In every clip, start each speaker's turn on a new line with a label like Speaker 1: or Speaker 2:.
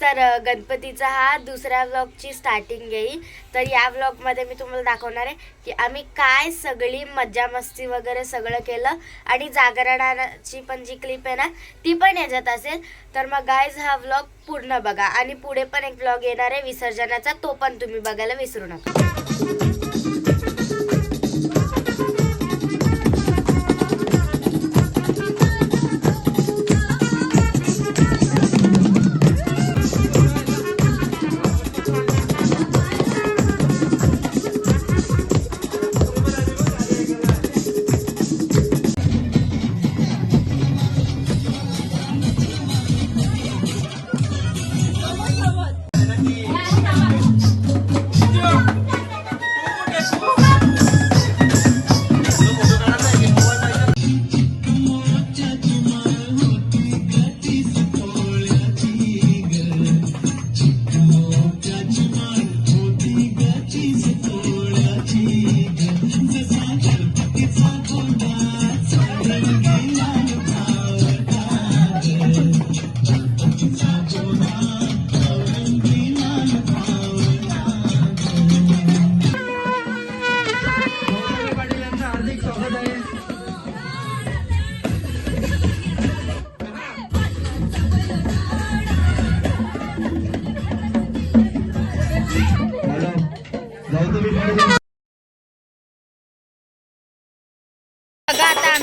Speaker 1: तर गणपतीचा हा दुसऱ्या व्लॉगची स्टार्टिंग येईल. तर या व्लॉगमध्ये मी तुम्हाला दाखवणार आहे की आम्ही काय सगळी मज्जा मस्ती वगैरे सगळं केलं. आणि जागरणाची पण जी क्लिप आहे ना ती पण याच्यात असेल. तर मग गायज हा व्लॉग पूर्ण बघा. आणि पुढे पण एक व्लॉग येणार आहे विसर्जनाचा. तो पण तुम्ही बघायला विसरू नका.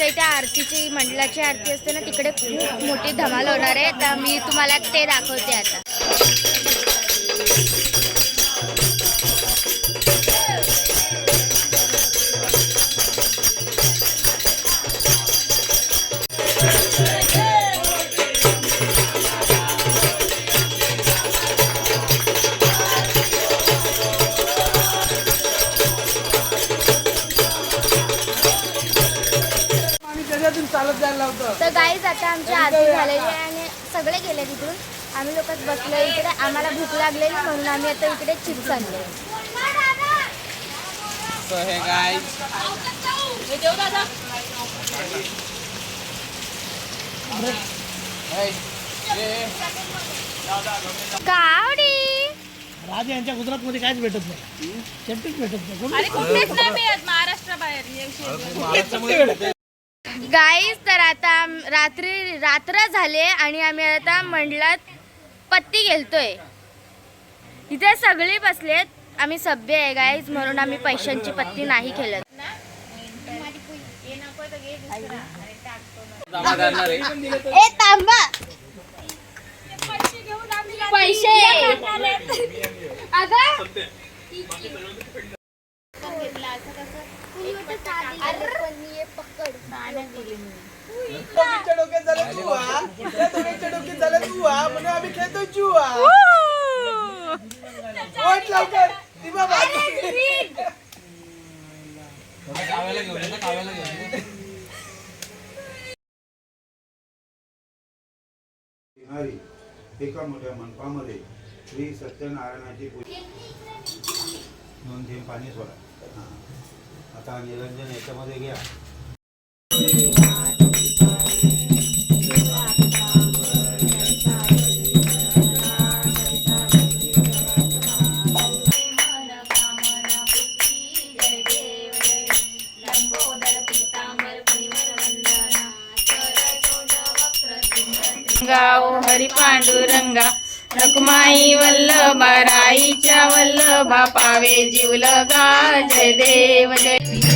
Speaker 1: आमच्या इथे आरतीची मंडळाची आरती असते ना तिकडे खूप मोठी धमाल होणार आहे. तर मी तुम्हाला ते दाखवते आता. आमची आरती झालेली आहे आणि सगळे गेले तिथून. आम्ही लोकच बसलो इकडे. आम्हाला भूक लागलेली म्हणून आम्ही आता इकडे चिप्स आणले.
Speaker 2: हे
Speaker 1: कावडी!
Speaker 3: राज यांच्या गुजरात मध्ये काहीच भेटत नाही. शेट्टीच भेटत नाही. कोण-
Speaker 4: आणि कुठेच नाही. मिळत महाराष्ट्राबाहेर.
Speaker 1: गाईज तर आता रात्री रात्र झाले आणि आम्ही आता मंडलात पत्ती गेलतोय. इथे सगळे बसलेत. आम्ही सभ्य आहे गाईज म्हणून आम्ही पैशांची पत्ती नाही खेळत. ए तांबा पैसे. अगं.
Speaker 2: दोघींच्या डोक्यात झालं तू हा? त्या दोघींच्या डोक्यात झालं तू हा? म्हणून आम्ही खेळतो जुआ ओट लवकर.
Speaker 5: येणारी एका मोठ्या मंडपामध्ये श्री सत्यनारायणाची पूजा. दोन थेंब पाणी सोडा. हां. आता निरंजन याच्यामध्ये घ्या.
Speaker 4: हरी पांडुरंगा रखमाई वल्लभा राईच्या वल्लभा पावे जीवल गा जय देव जय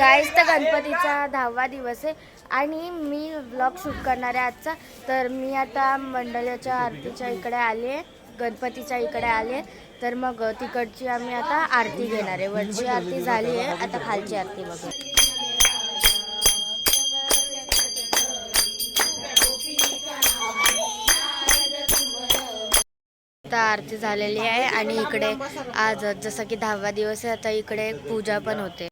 Speaker 1: गायस तर गणपतीचा दहावा दिवस आहे. आणि मी ब्लॉग शूट करणार आहे आजचा. तर मी आता मंडळाच्या आरतीच्या इकडे आले गणपतीच्या इकडे आले तर मग तिकडची आम्ही आता आरती घेणार आहे. वरची आरती झाली आहे. आता खालची आरती बघू. आता आरती झालेली आहे. आणि इकडे आज जसं की दहावा दिवस आहे आता इकडे पूजा पण होते.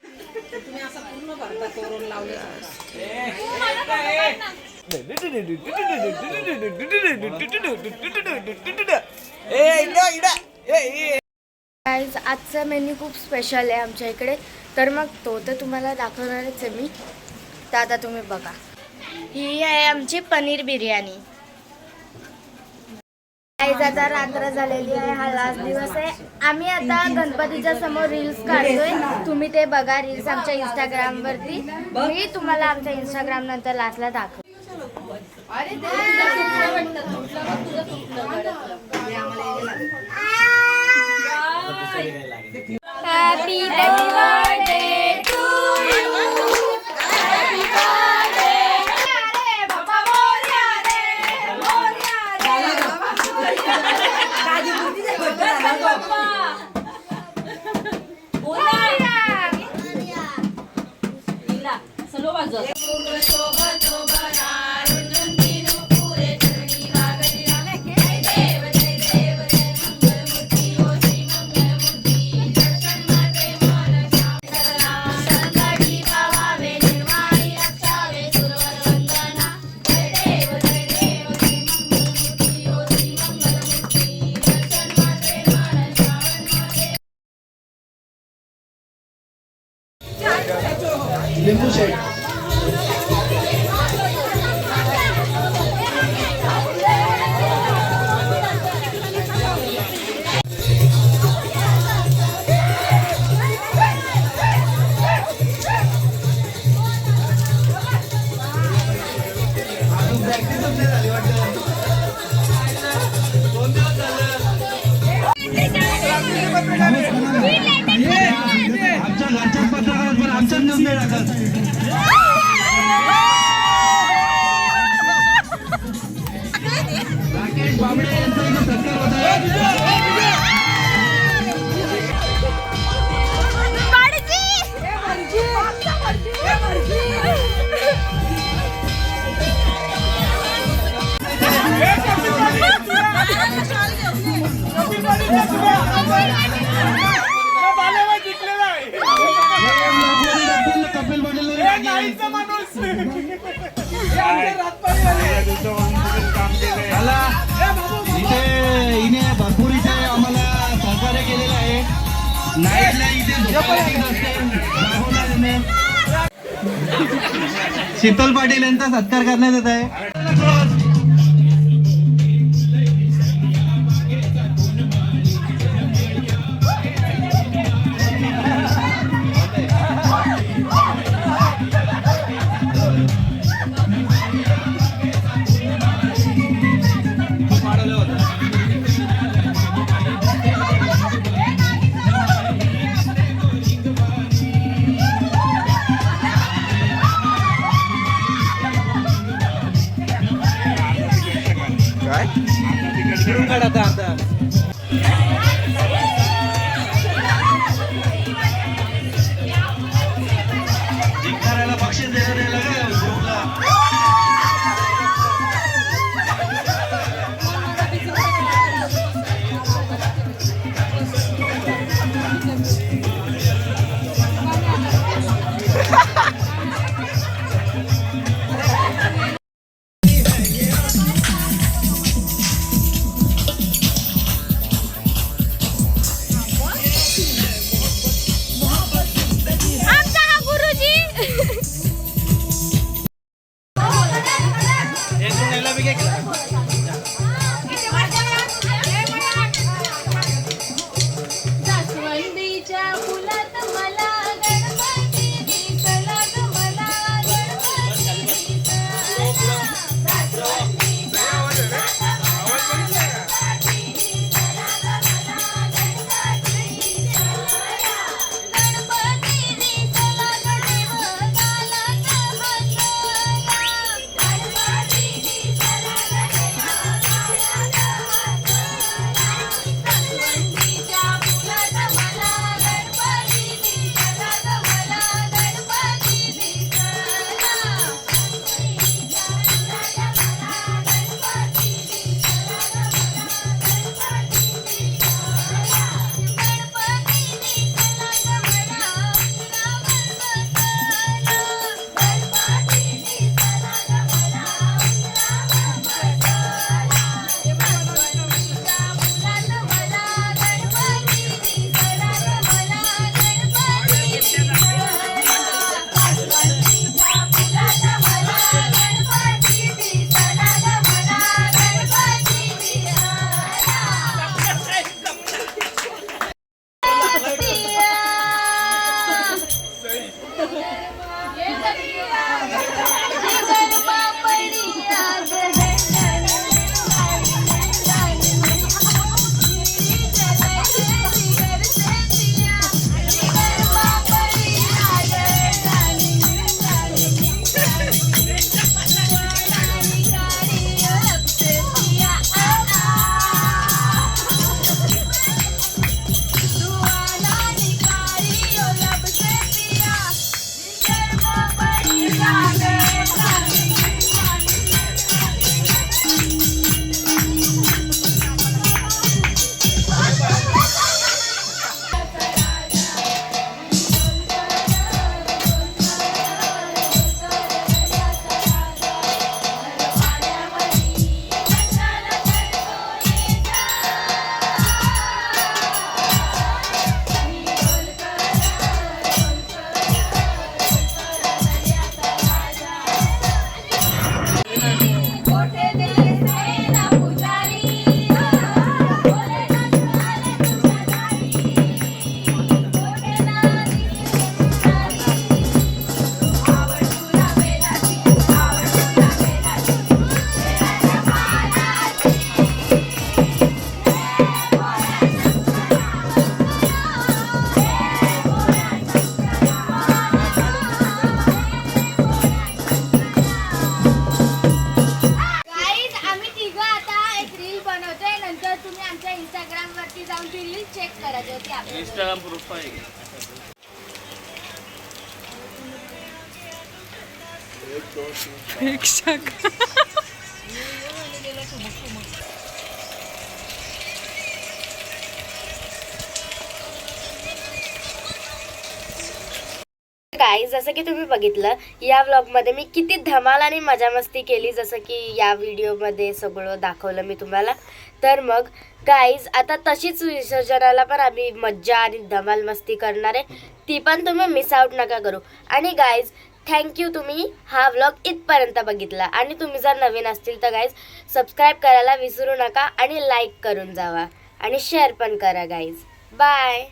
Speaker 1: गाईज आजचा मेन्यू खूप स्पेशल आहे आमच्या इकडे. तर मग तो तर तुम्हाला दाखवणारच आहे मी. तर आता तुम्ही बघा. ही आहे आमची पनीर बिर्याणी. गाईज आता रात्र झालेली आहे हा लास्ट दिवस आहे. आम्ही आता गणपतीच्या समोर रील्स काढतोय. तुम्ही ते बघा रील्स आमच्या इंस्टाग्राम वरती. मी तुम्हाला आमच्या इंस्टाग्राम नंतर लास्टला दाखव हॅपी बर्थडे
Speaker 5: शीतल पाटील यांचा सत्कार करण्यात येत आहे.
Speaker 1: Nabigay ka. काय जसं की तुम्ही बघितलं या व्लॉगमध्ये मी किती धमाल आणि मजा मस्ती केली जसं की या व्हिडिओमध्ये सगळं दाखवलं मी तुम्हाला. तर मग गाईज आता तशीच विसर्जनाला पण आम्ही मज्जा आणि धमाल मस्ती करणार आहे. ती पण तुम्ही मिस आउट नका करू. आणि गाईज थँक्यू तुम्ही हा व्लॉग इथपर्यंत बघितला. आणि तुम्ही जर नवीन असतील तर गाईज सबस्क्राईब करायला विसरू नका आणि लाईक करून जावा. आणि शेअर पण करा गाईज बाय